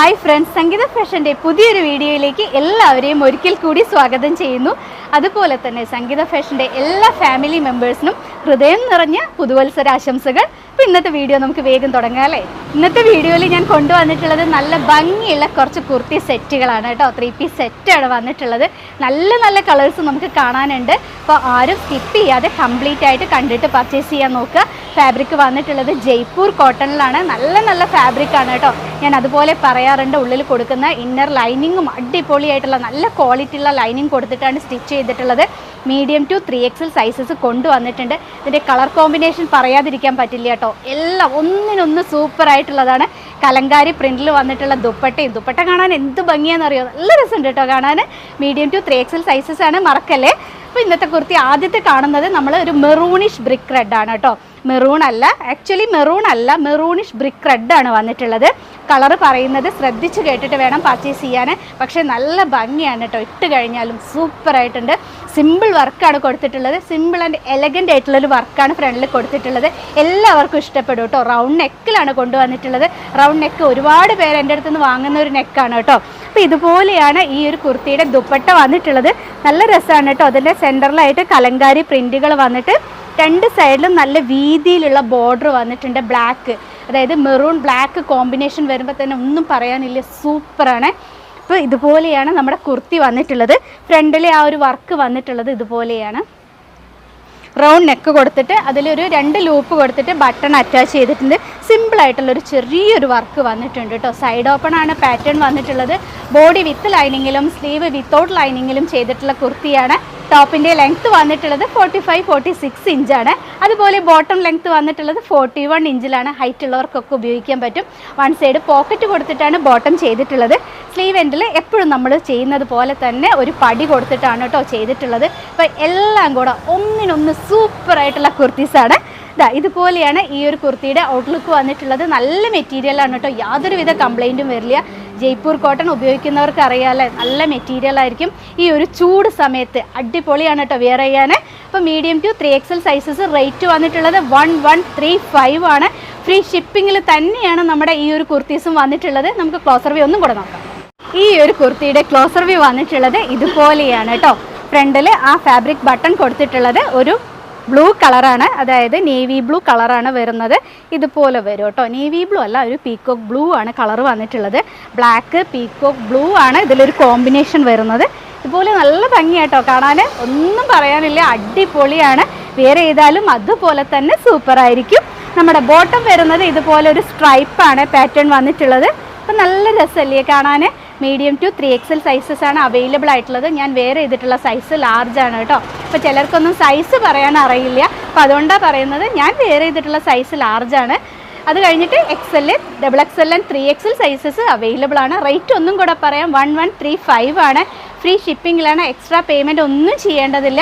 Hi friends സംഗീത ഫാഷന്റെ പുതിയൊരു വീഡിയോയിലേക്ക് എല്ലാവരെയും ഒരിക്കൽ കൂടി സ്വാഗതം ചെയ്യുന്നു. അതുപോലെ തന്നെ സംഗീത ഫാഷന്റെ എല്ലാ ഫാമിലി മെമ്പേഴ്സിനും ഹൃദയം നിറഞ്ഞ പുതുവത്സര ആശംസകൾ അപ്പോൾ ഇന്നത്തെ വീഡിയോ നമുക്ക് വേഗം തുടങ്ങാം അല്ലേ? ഇന്നത്തെ വീഡിയോയിൽ ഞാൻ കൊണ്ടുവന്നിട്ടുള്ളത് നല്ല ഭംഗിയുള്ള കുറച്ച് കുർത്തി സെറ്റുകളാണ് കേട്ടോ. ത്രീ പീസ് സെറ്റാണ് വന്നിട്ടുള്ളത്. നല്ല നല്ല കളേഴ്സ് നമുക്ക് കാണാനുണ്ട്. അപ്പോൾ ആരും സ്കിപ്പ് ചെയ്യാതെ കംപ്ലീറ്റ് ആയിട്ട് കണ്ടിട്ട് പർച്ചേസ് ചെയ്യാൻ നോക്കുക. ഫാബ്രിക് വന്നിട്ടുള്ളത് ജയ്പൂർ കോട്ടണിലാണ്. നല്ല നല്ല ഫാബ്രിക് ആണ് കേട്ടോ. ഞാൻ അതുപോലെ പറയാറുണ്ട് ഉള്ളിൽ കൊടുക്കുന്ന ഇന്നർ ലൈനിങ്ങും അടിപൊളിയായിട്ടുള്ള നല്ല ക്വാളിറ്റി ഉള്ള ലൈനിങ് കൊടുത്തിട്ടാണ് സ്റ്റിച്ച് ചെയ്തിട്ടുള്ളത്. Medium two three XL sizes കൊണ്ടുവന്നിട്ടുണ്ട്. ഇതിന്റെ കളർ കോമ്പിനേഷൻ പറയാതിരിക്കാൻ പറ്റില്ല കേട്ടോ. എല്ലാം ഒന്നിനൊന്ന് സൂപ്പർ ആയിട്ടുള്ളതാണ്. കലങ്കാരി പ്രിന്റിൽ വന്നിട്ടുള്ള ദുപ്പട്ടയും. ദുപ്പട്ട കാണാൻ എന്ത് ഭംഗിയാണെന്നറിയോ? നല്ല രസമുണ്ട് കേട്ടോ കാണാൻ. Medium two three XL sizes ആണ്. മറക്കല്ലേ? അപ്പോൾ ഇന്നത്തെ കുർത്തി ആദ്യത്തെ കാണുന്നത് നമ്മൾ ഒരു മെറൂണിഷ് ബ്രിക്ക് റെഡ് ആണ് കേട്ടോ. മെറൂൺ അല്ല. ആക്ച്വലി മെറൂൺ അല്ല. മെറൂണിഷ് ബ്രിക്ക് റെഡ് ആണ് വന്നിട്ടുള്ളത്. കളർ പറയുന്നത് ശ്രദ്ധിച്ച് കേട്ടിട്ട് വേണം പർച്ചേസ് ചെയ്യാൻ പക്ഷേ നല്ല ഭംഗിയാണ് കേട്ടോ ഇട്ട് കഴിഞ്ഞാലും സൂപ്പറായിട്ടുണ്ട് സിമ്പിൾ വർക്കാണ് കൊടുത്തിട്ടുള്ളത്. സിമ്പിൾ ആൻഡ് എലഗന്റ് ആയിട്ടുള്ളൊരു വർക്കാണ് ഫ്രണ്ടിൽ കൊടുത്തിട്ടുള്ളത്. എല്ലാവർക്കും ഇഷ്ടപ്പെടും കേട്ടോ റൗണ്ട് നെക്കിലാണ് കൊണ്ടുവന്നിട്ടുള്ളത്. റൗണ്ട് നെക്ക് ഒരുപാട് പേര് എന്റെ അടുത്ത് നിന്ന് വാങ്ങുന്ന ഒരു നെക്കാണ് കേട്ടോ അപ്പോൾ ഇതുപോലെയാണ് ഈ ഒരു കുർത്തിയുടെ ദുപ്പട്ട വന്നിട്ടുള്ളത്. നല്ല രസമാണ് കേട്ടോ അതിന്റെ സെന്ററിലായിട്ട് കലങ്കാരി പ്രിന്റുകൾ വന്നിട്ട് രണ്ട് സൈഡിലും നല്ല വീതിയിലുള്ള ബോർഡർ വന്നിട്ടുണ്ട് ബ്ലാക്ക് അതായത് മെറൂൺ ബ്ലാക്ക് കോമ്പിനേഷൻ വരുമ്പോൾ തന്നെ ഒന്നും പറയാനില്ല സൂപ്പറാണ് അപ്പോൾ ഇതുപോലെയാണ് നമ്മുടെ കുർത്തി വന്നിട്ടുള്ളത്. ഫ്രണ്ടിലെ ആ ഒരു വർക്ക് വന്നിട്ടുള്ളത് ഇതുപോലെയാണ്. റൗണ്ട് നെക്ക് കൊടുത്തിട്ട് അതിലൊരു രണ്ട് ലൂപ്പ് കൊടുത്തിട്ട് ബട്ടൺ അറ്റാച്ച് ചെയ്തിട്ടുണ്ട്. ഒരു ചെറിയൊരു വർക്ക് വന്നിട്ടുണ്ട് കേട്ടോ സൈഡ് ഓപ്പൺ ആണ് പാറ്റേൺ വന്നിട്ടുള്ളത്. ബോഡി വിത്ത് ലൈനിങ്ങിലും സ്ലീവ് വിത്തൗട്ട് ലൈനിങ്ങിലും ചെയ്തിട്ടുള്ള കുർത്തിയാണ്. ടോപ്പിന്റെ ലെങ്ത്ത് വന്നിട്ടുള്ളത് ഫോർട്ടി ഫൈവ് ഫോർട്ടി സിക്സ് ഇഞ്ചാണ് അതുപോലെ ബോട്ടം ലെങ്ത്ത് വന്നിട്ടുള്ളത് ഫോർട്ടി വൺ ഇഞ്ചിലാണ് ഹൈറ്റ് ഉള്ളവർക്കൊക്കെ ഉപയോഗിക്കാൻ പറ്റും. വൺ സൈഡ് പോക്കറ്റ് കൊടുത്തിട്ടാണ് ബോട്ടം ചെയ്തിട്ടുള്ളത്. സ്ലീവ് എൻഡിൽ എപ്പോഴും നമ്മൾ ചെയ്യുന്നത് പോലെ തന്നെ ഒരു പടി കൊടുത്തിട്ടാണ് കേട്ടോ ചെയ്തിട്ടുള്ളത്. അപ്പോൾ എല്ലാം കൂടെ ഒന്നിനൊന്ന് സൂപ്പറായിട്ടുള്ള കുർത്തീസാണ്. ഇതാ ഇതുപോലെയാണ് ഈ ഒരു കുർത്തിയുടെ ഔട്ട്ലുക്ക് വന്നിട്ടുള്ളത്. നല്ല മെറ്റീരിയലാണ് കേട്ടോ. യാതൊരുവിധ കംപ്ലൈന്റും വരില്ല. ജയ്പൂർ കോട്ടൺ ഉപയോഗിക്കുന്നവർക്ക് അറിയാമല്ലേ നല്ല മെറ്റീരിയൽ ആയിരിക്കും. ഈ ഒരു ചൂട് സമയത്ത് അടിപൊളിയാണ് കേട്ടോ വെയർ ചെയ്യാൻ. അപ്പോൾ medium two three XL sizes rate വന്നിട്ടുള്ളത് വൺ വൺ ത്രീ ഫൈവ് ആണ്. ഫ്രീ ഷിപ്പിങ്ങിൽ തന്നെയാണ് നമ്മുടെ ഈ ഒരു കുർത്തീസും വന്നിട്ടുള്ളത്. നമുക്ക് ക്ലോസർ വ്യൂ ഒന്നും കൂടെ നോക്കാം. ഈ ഒരു കുർത്തിയുടെ ക്ലോസർ വ്യൂ വന്നിട്ടുള്ളത് ഇതുപോലെയാണ് കേട്ടോ. ഫ്രണ്ടിൽ ആ ഫാബ്രിക് ബട്ടൺ കൊടുത്തിട്ടുള്ളത് ഒരു ബ്ലൂ കളറാണ് അതായത് നേവി ബ്ലൂ കളറാണ് വരുന്നത്. ഇതുപോലെ വരും കേട്ടോ. നേവി ബ്ലൂ അല്ല ഒരു പീക്കോക്ക് ബ്ലൂ ആണ് കളർ വന്നിട്ടുള്ളത്. ബ്ലാക്ക് പീക്കോക്ക് ബ്ലൂ ആണ് ഇതിലൊരു കോമ്പിനേഷൻ വരുന്നത്. ഇതുപോലെ നല്ല ഭംഗിയാട്ടോ കാണാൻ ഒന്നും പറയാനില്ല അടിപൊളിയാണ്. വേറെ ചെയ്താലും അതുപോലെ തന്നെ സൂപ്പറായിരിക്കും നമ്മുടെ ബോട്ടം വരുന്നത് ഇതുപോലെ ഒരു സ്ട്രൈപ്പാണ് പാറ്റേൺ വന്നിട്ടുള്ളത്. അപ്പം നല്ല രസമല്ലേ കാണാൻ medium two three XL sizes ആണ് അവൈലബിൾ ആയിട്ടുള്ളത്. ഞാൻ വേറെ ചെയ്തിട്ടുള്ള സൈസ് ലാർജ് ആണ് കേട്ടോ. അപ്പോൾ ചിലർക്കൊന്നും സൈസ് പറയാൻ അറിയില്ല. അപ്പോൾ അതുകൊണ്ടാണ് പറയുന്നത് ഞാൻ വേറെ ചെയ്തിട്ടുള്ള സൈസ് ലാർജ് ആണ്. അത് കഴിഞ്ഞിട്ട് X double X L and three XL sizes available ആണ്. റേറ്റ് ഒന്നും കൂടെ പറയാം. വൺ വൺ ത്രീ ഫൈവ് ആണ്. ഫ്രീ ഷിപ്പിങ്ങിലാണ് എക്സ്ട്രാ പേയ്മെന്റ് ഒന്നും ചെയ്യേണ്ടതില്ല.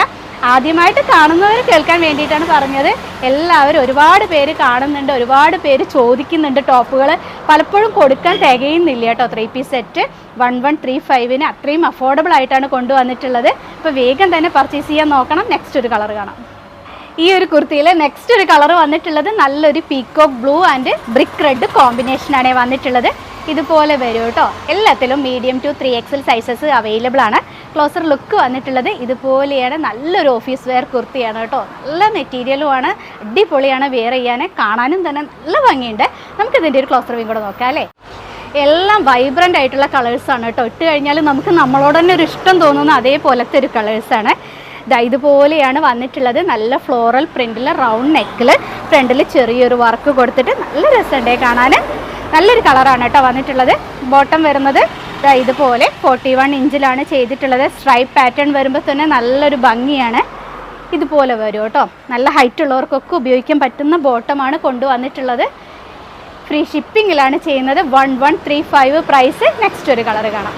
ആദ്യമായിട്ട് കാണുന്നവർ കേൾക്കാൻ വേണ്ടിയിട്ടാണ് പറഞ്ഞത്. എല്ലാവരും ഒരുപാട് പേര് കാണുന്നുണ്ട് ഒരുപാട് പേര് ചോദിക്കുന്നുണ്ട് ടോപ്പുകൾ പലപ്പോഴും കൊടുക്കാൻ തികയുന്നില്ല കേട്ടോ three piece set. One one three ഫൈവിന് അത്രയും അഫോർഡബിൾ ആയിട്ടാണ് കൊണ്ടുവന്നിട്ടുള്ളത്. അപ്പോൾ വേഗം തന്നെ പർച്ചേസ് ചെയ്യാൻ നോക്കണം. നെക്സ്റ്റ് ഒരു കളർ കാണാം. ഈ ഒരു കുർത്തിയിൽ നെക്സ്റ്റ് ഒരു കളർ വന്നിട്ടുള്ളത് നല്ലൊരു peacock blue and brick red കോമ്പിനേഷനാണ് വന്നിട്ടുള്ളത്. ഇതുപോലെ വരും കേട്ടോ എല്ലാത്തിലും medium two three XL sizes available ആണ്. ക്ലോസർ ലുക്ക് വന്നിട്ടുള്ളത് ഇതുപോലെയാണ്. നല്ലൊരു ഓഫീസ് വെയർ കുർത്തിയാണ് കേട്ടോ നല്ല മെറ്റീരിയലും ആണ്. അടിപൊളിയാണ് വെയർ ചെയ്യാൻ കാണാനും തന്നെ നല്ല ഭംഗിയുണ്ട്. നമുക്ക് നമുക്കിതിന്റെ ഒരു ക്ലോസർ വീം കൂടെ നോക്കാം അല്ലേ? എല്ലാം വൈബ്രന്റ് ആയിട്ടുള്ള കളേഴ്സാണ് കേട്ടോ ഇട്ട് കഴിഞ്ഞാൽ നമുക്ക് നമ്മളോട് തന്നെ ഒരു ഇഷ്ടം തോന്നുന്ന അതേപോലത്തെ ഒരു കളേഴ്സാണ് ഇതാ ഇതുപോലെയാണ് വന്നിട്ടുള്ളത്. നല്ല ഫ്ലോറൽ പ്രിന്റിൽ റൗണ്ട് നെക്കിൽ ഫ്രണ്ടിൽ ചെറിയൊരു വർക്ക് കൊടുത്തിട്ട് നല്ല രസമുണ്ടേ കാണാൻ. നല്ലൊരു കളറാണ് കേട്ടോ വന്നിട്ടുള്ളത്. ബോട്ടം വരുന്നത് ദാ ഇതുപോലെ ഫോർട്ടി വൺ ഇഞ്ചിലാണ് ചെയ്തിട്ടുള്ളത്. സ്ട്രൈപ്പ് പാറ്റേൺ വരുമ്പോൾ തന്നെ നല്ലൊരു ഭംഗിയാണ്. ഇതുപോലെ വരും കേട്ടോ. നല്ല ഹൈറ്റ് ഉള്ളവർക്കൊക്കെ ഉപയോഗിക്കാൻ പറ്റുന്ന ബോട്ടമാണ് കൊണ്ടുവന്നിട്ടുള്ളത്. ഫ്രീ ഷിപ്പിങ്ങിലാണ് ചെയ്യുന്നത്. One one three five price next ഒരു കളർ കാണാം.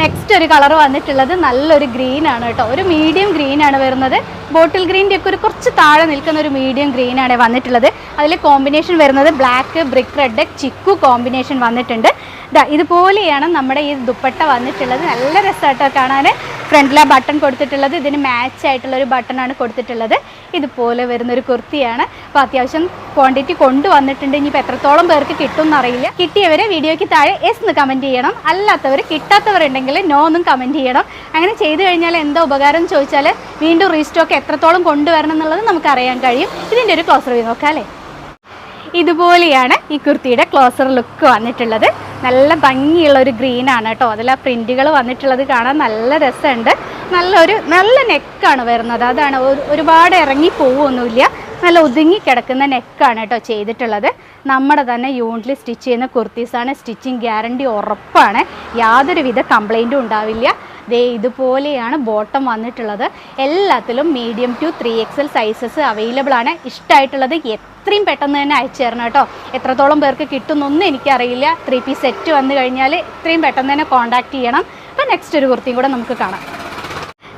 നെക്സ്റ്റ് ഒരു കളർ വന്നിട്ടുള്ളത് നല്ലൊരു ഗ്രീൻ ആണ് കേട്ടോ. ഒരു മീഡിയം ഗ്രീൻ ആണ് വരുന്നത്. ബോട്ടിൽ ഗ്രീന്റെ ഒക്കെ ഒരു കുറച്ച് താഴെ നിൽക്കുന്ന ഒരു മീഡിയം ഗ്രീൻ ആണ് വന്നിട്ടുള്ളത്. അതിൽ കോമ്പിനേഷൻ വരുന്നത് black brick red chikoo combination വന്നിട്ടുണ്ട്. ഇതാ ഇതുപോലെയാണ് നമ്മുടെ ഈ ദുപ്പട്ട വന്നിട്ടുള്ളത്. നല്ല രസമായിട്ടോ കാണാൻ. ഫ്രണ്ടിലെ ബട്ടൺ കൊടുത്തിട്ടുള്ളത്. ഇതിന് മാച്ച് ആയിട്ടുള്ള ഒരു ബട്ടണാണ് കൊടുത്തിട്ടുള്ളത്. ഇതുപോലെ വരുന്നൊരു കുർത്തിയാണ്. അപ്പോൾ അത്യാവശ്യം ക്വാണ്ടിറ്റി കൊണ്ടുവന്നിട്ടുണ്ട്. ഇനിയിപ്പോൾ എത്രത്തോളം പേർക്ക് കിട്ടും എന്നറിയില്ല കിട്ടിയവരെ വീഡിയോയ്ക്ക് താഴെ എസ് എന്ന് കമന്റ് ചെയ്യണം. അല്ലാത്തവർ കിട്ടാത്തവരുണ്ടെങ്കിൽ നോ എന്നും കമന്റ് ചെയ്യണം. അങ്ങനെ ചെയ്തു കഴിഞ്ഞാൽ എന്താ ഉപകാരം ചോദിച്ചാൽ വീണ്ടും റീസ്റ്റോക്ക് എത്രത്തോളം കൊണ്ടുവരണം എന്നുള്ളത് നമുക്ക് അറിയാൻ കഴിയും. ഇതിന്റെ ഒരു ക്ലോസർ വ്യൂ നോക്കാം അല്ലേ? ഇതുപോലെയാണ് ഈ കുർത്തിയുടെ ക്ലോസർ ലുക്ക് വന്നിട്ടുള്ളത്. നല്ല ഭംഗിയുള്ള ഒരു ഗ്രീൻ ആണ് കേട്ടോ. അതിൽ ആ പ്രിന്റുകൾ വന്നിട്ടുള്ളത് കാണാൻ നല്ല രസമുണ്ട്. നല്ലൊരു നല്ല നെക്കാണ് വരുന്നത്. അതാണ് ഒരുപാട് ഇറങ്ങി പോവുമൊന്നുമില്ല നല്ല ഒതുങ്ങി കിടക്കുന്ന നെക്കാണ് കേട്ടോ ചെയ്തിട്ടുള്ളത്. നമ്മുടെ തന്നെ യൂണിറ്റിൽ സ്റ്റിച്ച് ചെയ്യുന്ന കുർത്തീസാണ് സ്റ്റിച്ചിങ് ഗ്യാരണ്ടി ഉറപ്പാണ്. യാതൊരുവിധ കംപ്ലൈന്റും ഉണ്ടാവില്ല. ദേ ഇതുപോലെയാണ് ബോട്ടം വന്നിട്ടുള്ളത്. എല്ലാത്തിലും medium two three XL sizes available ആണ്. ഇഷ്ടമായിട്ടുള്ളത് എത്രയും പെട്ടെന്ന് തന്നെ അയച്ചു തരണം കേട്ടോ. എത്രത്തോളം പേർക്ക് കിട്ടുന്നൊന്നും എനിക്കറിയില്ല. ത്രീ പീസ് സെറ്റ് വന്നു കഴിഞ്ഞാൽ എത്രയും പെട്ടെന്ന് തന്നെ കോൺടാക്ട് ചെയ്യണം. അപ്പോൾ നെക്സ്റ്റ് ഒരു കുർത്തിയും കൂടെ നമുക്ക് കാണാം.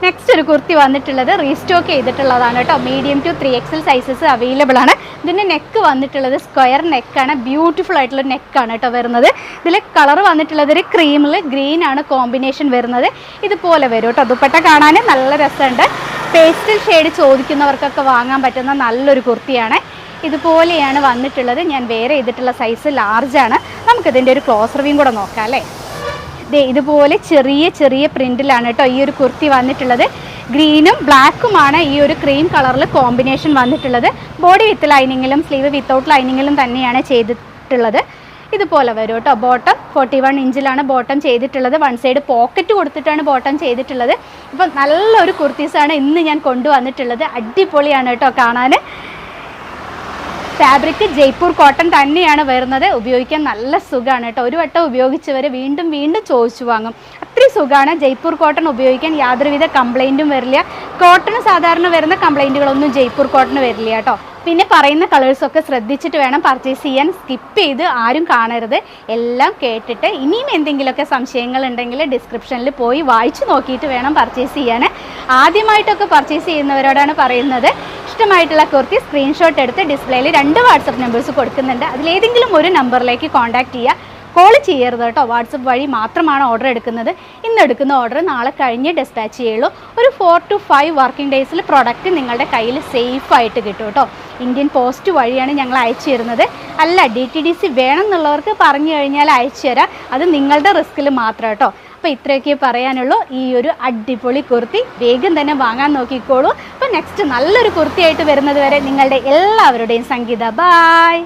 നെക്സ്റ്റ് ഒരു കുർത്തി വന്നിട്ടുള്ളത് റീസ്റ്റോക്ക് ചെയ്തിട്ടുള്ളതാണ് കേട്ടോ. Medium two three XL sizes available ആണ്. ഇതിന്റെ നെക്ക് വന്നിട്ടുള്ളത് സ്ക്വയർ നെക്കാണ് ബ്യൂട്ടിഫുൾ ആയിട്ടുള്ള നെക്കാണ് കേട്ടോ വരുന്നത്. ഇതിൽ കളർ വന്നിട്ടുള്ളത് ഒരു ക്രീമിൽ ഗ്രീൻ ആണ് കോമ്പിനേഷൻ വരുന്നത്. ഇതുപോലെ വരും കേട്ടോ. ദുപ്പട്ട കാണാൻ നല്ല രസമുണ്ട്. പേസ്റ്റൽ ഷെയ്ഡ് ചോദിക്കുന്നവർക്കൊക്കെ വാങ്ങാൻ പറ്റുന്ന നല്ലൊരു കുർത്തിയാണ്. ഇതുപോലെയാണ് വന്നിട്ടുള്ളത്. ഞാൻ വേറെ ചെയ്തിട്ടുള്ള സൈസ് ലാർജാണ് നമുക്കിതിന്റെ ഒരു ക്ലോസ് റിവ്യൂം കൂടെ നോക്കാം അല്ലേ? ഇതുപോലെ ചെറിയ ചെറിയ പ്രിന്റിലാണ് കേട്ടോ ഈ ഒരു കുർത്തി വന്നിട്ടുള്ളത്. ഗ്രീനും ബ്ലാക്കുമാണ് ഈ ഒരു ക്രീം കളറിൽ കോമ്പിനേഷൻ വന്നിട്ടുള്ളത്. ബോഡി വിത്ത് ലൈനിങ്ങിലും സ്ലീവ് വിത്തൗട്ട് ലൈനിങ്ങിലും തന്നെയാണ് ചെയ്തിട്ടുള്ളത്. ഇതുപോലെ വരും കേട്ടോ. ബോട്ടം ഫോർട്ടി വൺ ഇഞ്ചിലാണ് ബോട്ടം ചെയ്തിട്ടുള്ളത്. വൺ സൈഡ് പോക്കറ്റ് കൊടുത്തിട്ടാണ് ബോട്ടം ചെയ്തിട്ടുള്ളത്. ഇപ്പം നല്ലൊരു കുർത്തീസാണ് ഇന്ന് ഞാൻ കൊണ്ടുവന്നിട്ടുള്ളത്. അടിപൊളിയാണ് കേട്ടോ കാണാൻ ഫാബ്രിക് ജയ്പൂർ കോട്ടൺ തന്നെയാണ് വരുന്നത്. ഉപയോഗിക്കാൻ നല്ല സുഖമാണ് കേട്ടോ. ഒരു വട്ടം ഉപയോഗിച്ചവർ വീണ്ടും വീണ്ടും ചോദിച്ചു വാങ്ങും. അത്രയും സുഖമാണ് ജയ്പൂർ കോട്ടൺ ഉപയോഗിക്കാൻ യാതൊരുവിധ കംപ്ലൈന്റും വരില്ല. കോട്ടൺ സാധാരണ വരുന്ന കംപ്ലൈന്റുകളൊന്നും ജയ്പൂർ കോട്ടൺ വരില്ല കേട്ടോ. പിന്നെ പറയുന്ന കളേഴ്സൊക്കെ ശ്രദ്ധിച്ചിട്ട് വേണം പർച്ചേസ് ചെയ്യാൻ. സ്കിപ്പ് ചെയ്ത് ആരും കാണരുത്. എല്ലാം കേട്ടിട്ട് ഇനിയും എന്തെങ്കിലുമൊക്കെ സംശയങ്ങൾ ഉണ്ടെങ്കിൽ ഡിസ്ക്രിപ്ഷനിൽ പോയി വായിച്ചു നോക്കിയിട്ട് വേണം പർച്ചേസ് ചെയ്യാൻ. ആദ്യമായിട്ടൊക്കെ പർച്ചേസ് ചെയ്യുന്നവരോടാണ് പറയുന്നത്. ഇഷ്ടമായിട്ടുള്ള കുർത്തി സ്ക്രീൻഷോട്ട് എടുത്ത് ഡിസ്പ്ലേയിൽ രണ്ട് വാട്സപ്പ് നമ്പേഴ്സ് കൊടുക്കുന്നുണ്ട്. അതിലേതെങ്കിലും ഒരു നമ്പറിലേക്ക് കോൺടാക്ട് ചെയ്യുക. കോൾ ചെയ്യരുത് കേട്ടോ. വാട്സപ്പ് വഴി മാത്രമാണ് ഓർഡർ എടുക്കുന്നത്. ഇന്ന് എടുക്കുന്ന ഓർഡർ നാളെ കഴിഞ്ഞ് ഡിസ്പാച്ച് ചെയ്യുള്ളൂ. ഒരു ഫോർ ടു ഫൈവ് വർക്കിംഗ് ഡേയ്സിൽ പ്രൊഡക്റ്റ് നിങ്ങളുടെ കയ്യിൽ സേഫ് ആയിട്ട് കിട്ടും കേട്ടോ. ഇന്ത്യൻ പോസ്റ്റ് വഴിയാണ് ഞങ്ങൾ അയച്ചു തരുന്നത്. അല്ല ഡി ടി ഡി സി വേണമെന്നുള്ളവർക്ക് പറഞ്ഞു കഴിഞ്ഞാൽ അയച്ചു തരാം. അത് നിങ്ങളുടെ റിസ്കിൽ മാത്രം കേട്ടോ. അപ്പോൾ ഇത്രയൊക്കെ പറയാനുള്ളൂ. ഈ ഒരു അടിപൊളി കുർത്തി വേഗം തന്നെ വാങ്ങാൻ നോക്കിക്കോളൂ. അപ്പോൾ നെക്സ്റ്റ് നല്ലൊരു കുർത്തിയായിട്ട് വരുന്നത് വരെ നിങ്ങളുടെ എല്ലാവരുടെയും സംഗീത. ബായ്